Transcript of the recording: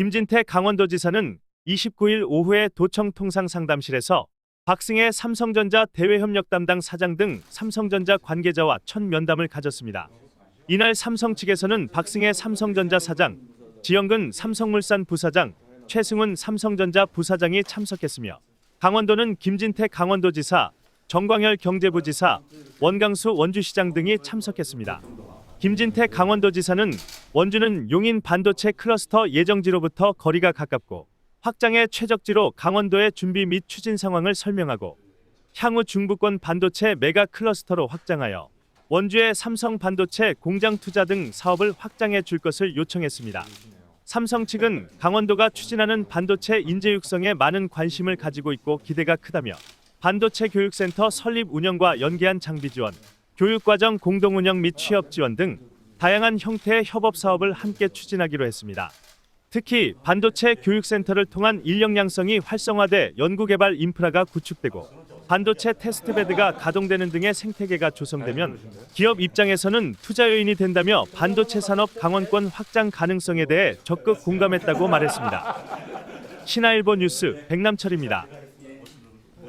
김진태 강원도지사는 29일 오후에 도청 통상상담실에서 박승혜 삼성전자 대외협력 담당 사장 등 삼성전자 관계자와 첫 면담을 가졌습니다. 이날 삼성 측에서는 박승혜 삼성전자 사장, 지영근 삼성물산 부사장, 최승훈 삼성전자 부사장이 참석했으며 강원도는 김진태 강원도지사, 정광열 경제부지사, 원강수 원주시장 등이 참석했습니다. 김진태 강원도지사는 원주는 용인 반도체 클러스터 예정지로부터 거리가 가깝고 확장의 최적지로 강원도의 준비 및 추진 상황을 설명하고 향후 중부권 반도체 메가 클러스터로 확장하여 원주의 삼성 반도체 공장 투자 등 사업을 확장해 줄 것을 요청했습니다. 삼성 측은 강원도가 추진하는 반도체 인재 육성에 많은 관심을 가지고 있고 기대가 크다며 반도체 교육센터 설립 운영과 연계한 장비 지원, 교육과정 공동 운영 및 취업 지원 등 다양한 형태의 협업 사업을 함께 추진하기로 했습니다. 특히 반도체 교육센터를 통한 인력 양성이 활성화돼 연구개발 인프라가 구축되고 반도체 테스트베드가 가동되는 등의 생태계가 조성되면 기업 입장에서는 투자 요인이 된다며 반도체 산업 강원권 확장 가능성에 대해 적극 공감했다고 말했습니다. 신화일보 뉴스 백남철입니다.